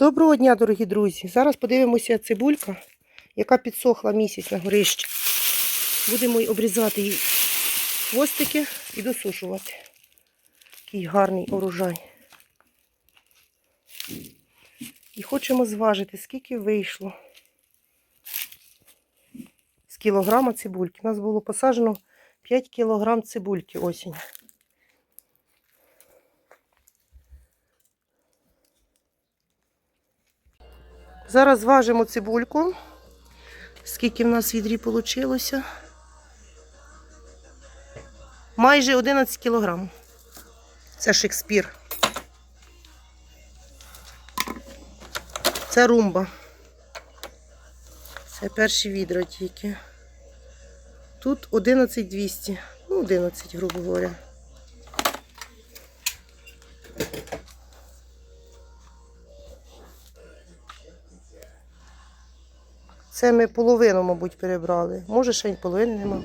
Доброго дня, дорогі друзі! Зараз подивимося цибулька, яка підсохла місяць на горищі. Будемо обрізати її хвостики і досушувати. Такий гарний урожай. І хочемо зважити, скільки вийшло з кілограма цибульки. У нас було посаджено 5 кілограм цибульки осінь. Зараз зважимо цибульку. Скільки в нас відрі вийшло? Майже 11 кілограм. Це Шекспір. Це румба. Це перші відра тільки. Тут 11200. Ну, 11, грубо говоря. Це ми половину, мабуть, перебрали. Може, ще й половини нема.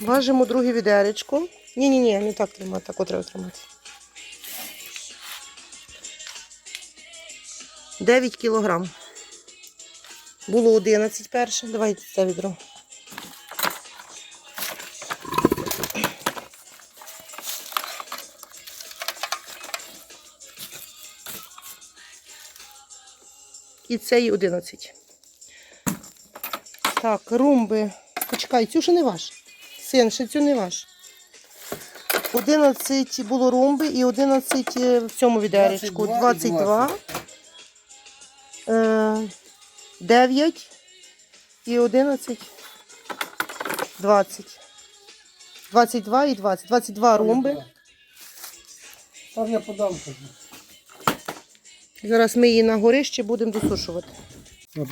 Важимо друге відеречко. Ні-ні, ні, не так тримати, так от треба тримати. 9 кілограм. Було 11 перше. Давайте це відро. І цей 11. Так, румби. Почекай, цю ще не ваш. Син, ще цю не ваш. 11 було румби і 11 в цьому відеречку. 22 і 22. Е, 9 і 11. 20. 22 і 20. 22 румби. Там я подам. Зараз ми її на горище будемо досушувати. Ну.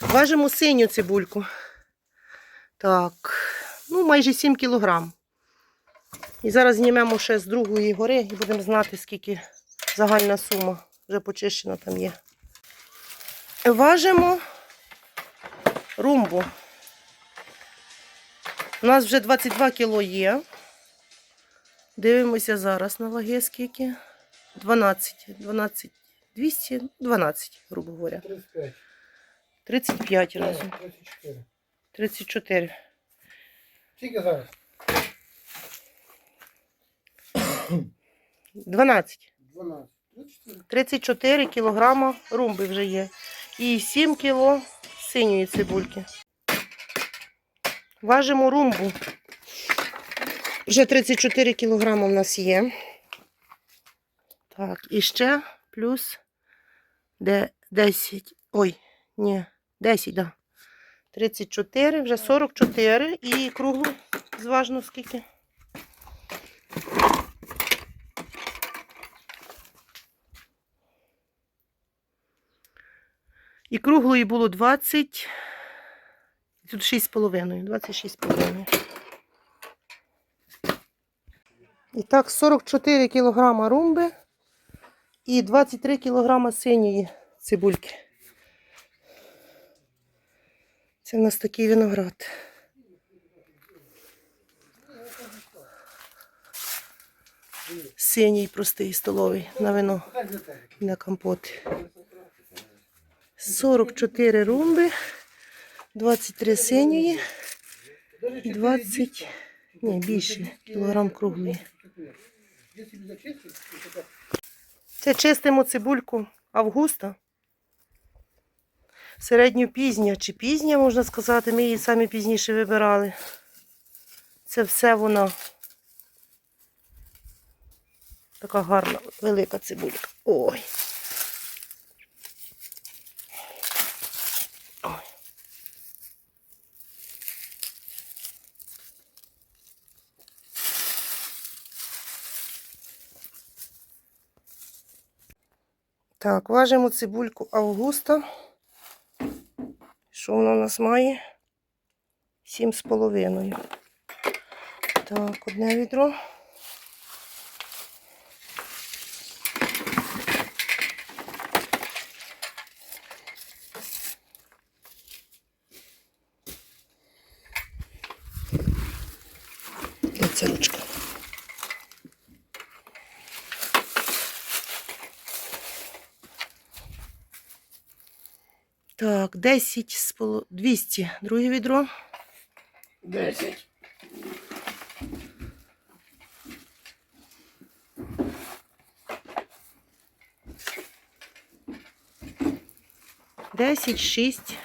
Важимо синю цибульку. Так, ну майже 7 кілограм. І зараз знімемо ще з другої гори і будемо знати, скільки загальна сума вже почищена там є. Важимо румбу. У нас вже 22 кіло є. Дивимося зараз на ваги скільки. 12, 12, 200, 12, грубо говоря. 35. 35 разом. 34. 34. Скільки зараз? 12. 12. 34. 34 кілограма румби вже є. І 7 кіло синьої цибульки. Важимо румбу. Вже 34 кілограма в нас є. Так, і ще плюс де 10. Ой, ні, 10, так. Да. 34, вже 44 і круглу зважно скільки. І круглої було 20. і Тут 6,5. 26,5. І так, 44 кілограма румби і 23 кілограма синьої цибульки. Це в нас такий виноград. Синій простий столовий на вино на компоти. 44 румби, 23 синьої і 20, ні, більше, кілограм круглої. Це чистимо цибульку августа. Середню пізня чи пізня, можна сказати, ми її самі пізніше вибирали. Це все вона така гарна, велика цибулька. Ой. Так, важимо цибульку августа. Що вона у нас має? Сім з половиною. Так, одне відро. І ця ручка. Так, 10 з поло... 200. Друге відро. Десять. Десять, шість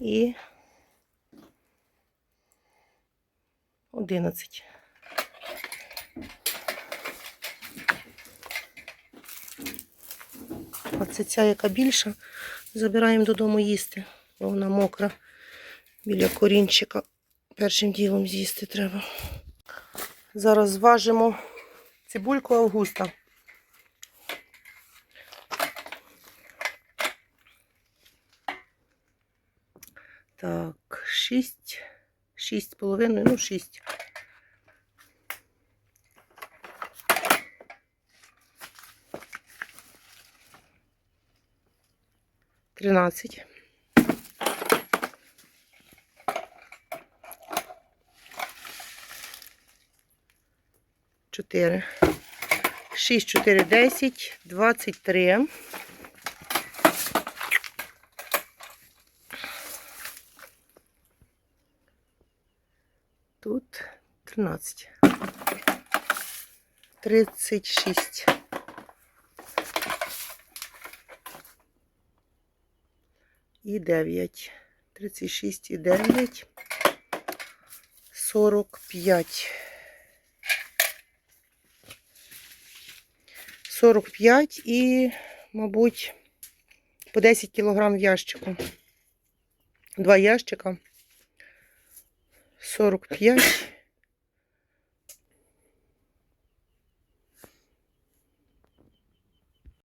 і одинадцять. Оце ця, яка більша, забираємо додому їсти, бо вона мокра біля корінчика. Першим ділом з'їсти треба. Зараз зважимо цибульку Августа. Так, шість, шість з половиною, ну шість. Тринадцять. Чотири. Шість, чотири, десять, двадцять три. Тут 13. 36. І 9. 36 і 9. 45. 45 і, мабуть, по 10 кілограм в ящику. Два ящика. 45